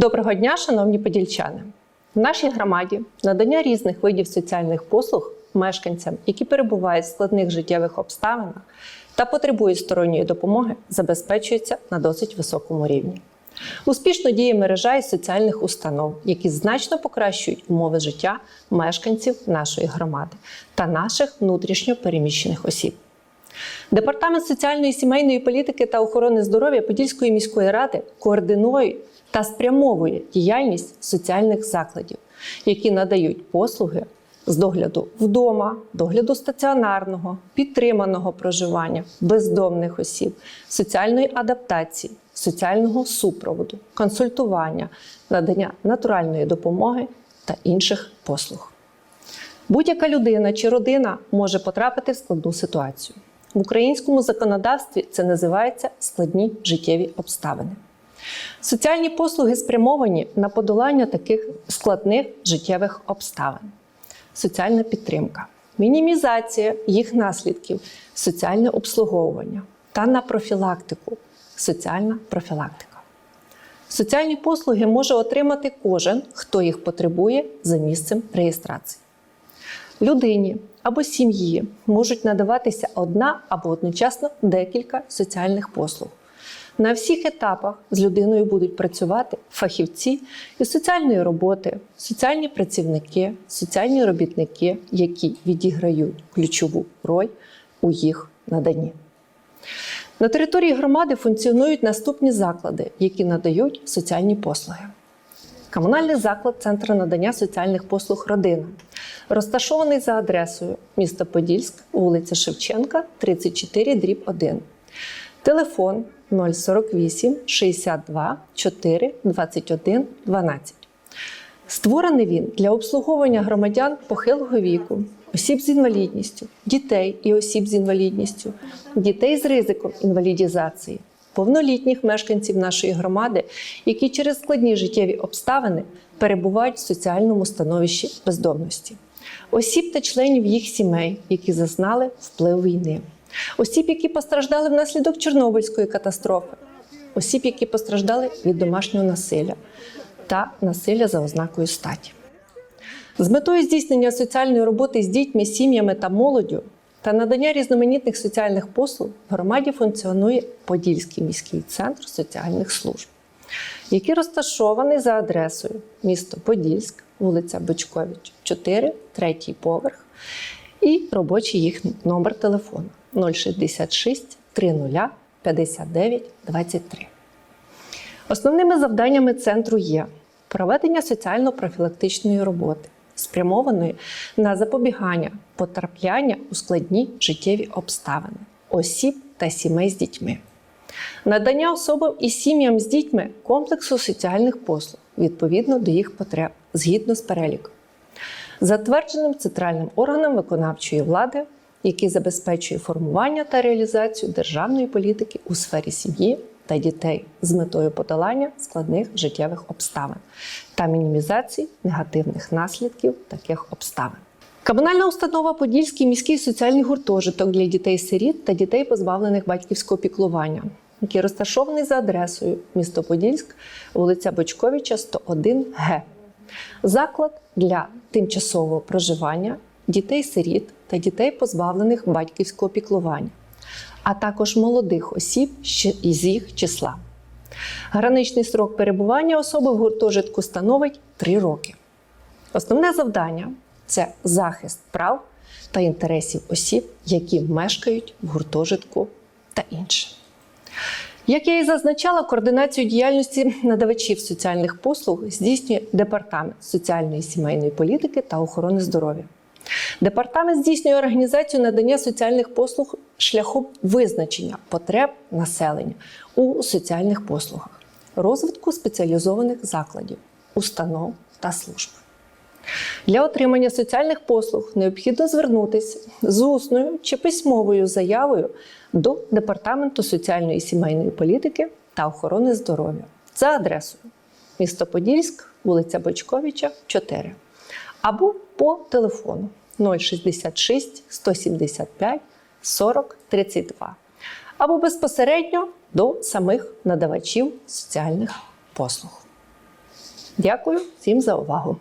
Доброго дня, шановні подільчани! В нашій громаді надання різних видів соціальних послуг мешканцям, які перебувають в складних життєвих обставинах та потребують сторонньої допомоги, забезпечується на досить високому рівні. Успішно діє мережа із соціальних установ, які значно покращують умови життя мешканців нашої громади та наших внутрішньо переміщених осіб. Департамент соціальної сімейної політики та охорони здоров'я Подільської міської ради координує та спрямовує діяльність соціальних закладів, які надають послуги з догляду вдома, догляду стаціонарного, підтриманого проживання, бездомних осіб, соціальної адаптації, соціального супроводу, консультування, надання натуральної допомоги та інших послуг. Будь-яка людина чи родина може потрапити в складну ситуацію. В українському законодавстві це називається складні життєві обставини. Соціальні послуги спрямовані на подолання таких складних життєвих обставин, соціальна підтримка, мінімізація їх наслідків, соціальне обслуговування та на профілактику, соціальна профілактика. Соціальні послуги може отримати кожен, хто їх потребує за місцем реєстрації. Людині або сім'ї можуть надаватися одна або одночасно декілька соціальних послуг. На всіх етапах з людиною будуть працювати фахівці із соціальної роботи, соціальні працівники, соціальні робітники, які відіграють ключову роль у їх наданні. На території громади функціонують наступні заклади, які надають соціальні послуги. Комунальний заклад Центру надання соціальних послуг Родина, розташований за адресою місто Подільськ, вулиця Шевченка, 34, дріб 1. Телефон 048 62 4 21 12. Створений він для обслуговування громадян похилого віку, осіб з інвалідністю, дітей і осіб з інвалідністю, дітей з ризиком інвалідізації, повнолітніх мешканців нашої громади, які через складні життєві обставини перебувають в соціальному становищі бездомності, осіб та членів їх сімей, які зазнали вплив війни, осіб, які постраждали внаслідок Чорнобильської катастрофи, осіб, які постраждали від домашнього насилля та насилля за ознакою статі. З метою здійснення соціальної роботи з дітьми, сім'ями та молоддю та надання різноманітних соціальних послуг в громаді функціонує Подільський міський центр соціальних служб, який розташований за адресою місто Подільськ, вулиця Бочкович, 4, третій поверх, і робочий їх номер телефону 066 30 59 23. Основними завданнями центру є проведення соціально-профілактичної роботи, спрямованої на запобігання потрапляння у складні життєві обставини осіб та сімей з дітьми, надання особам і сім'ям з дітьми комплексу соціальних послуг відповідно до їх потреб згідно з переліком, затвердженим центральним органом виконавчої влади, який забезпечує формування та реалізацію державної політики у сфері сім'ї та дітей з метою подолання складних життєвих обставин та мінімізації негативних наслідків таких обставин. Комунальна установа Подільський міський соціальний гуртожиток для дітей-сиріт та дітей, позбавлених батьківського піклування, який розташований за адресою місто Подільськ, вулиця Бочковича, 101 Г. Заклад для тимчасового проживання дітей-сиріт та дітей, позбавлених батьківського піклування, а також молодих осіб із їх числа. Граничний срок перебування особи в гуртожитку становить 3 роки. Основне завдання це захист прав та інтересів осіб, які мешкають в гуртожитку та інше. Як я і зазначала, координацію діяльності надавачів соціальних послуг здійснює Департамент соціальної сімейної політики та охорони здоров'я. Департамент здійснює організацію надання соціальних послуг шляхом визначення потреб населення у соціальних послугах, розвитку спеціалізованих закладів, установ та служб. Для отримання соціальних послуг необхідно звернутися з усною чи письмовою заявою до Департаменту соціальної і сімейної політики та охорони здоров'я за адресою місто Подільськ, вулиця Бочковича, 4 або по телефону 066 175 40 32 або безпосередньо до самих надавачів соціальних послуг. Дякую всім за увагу!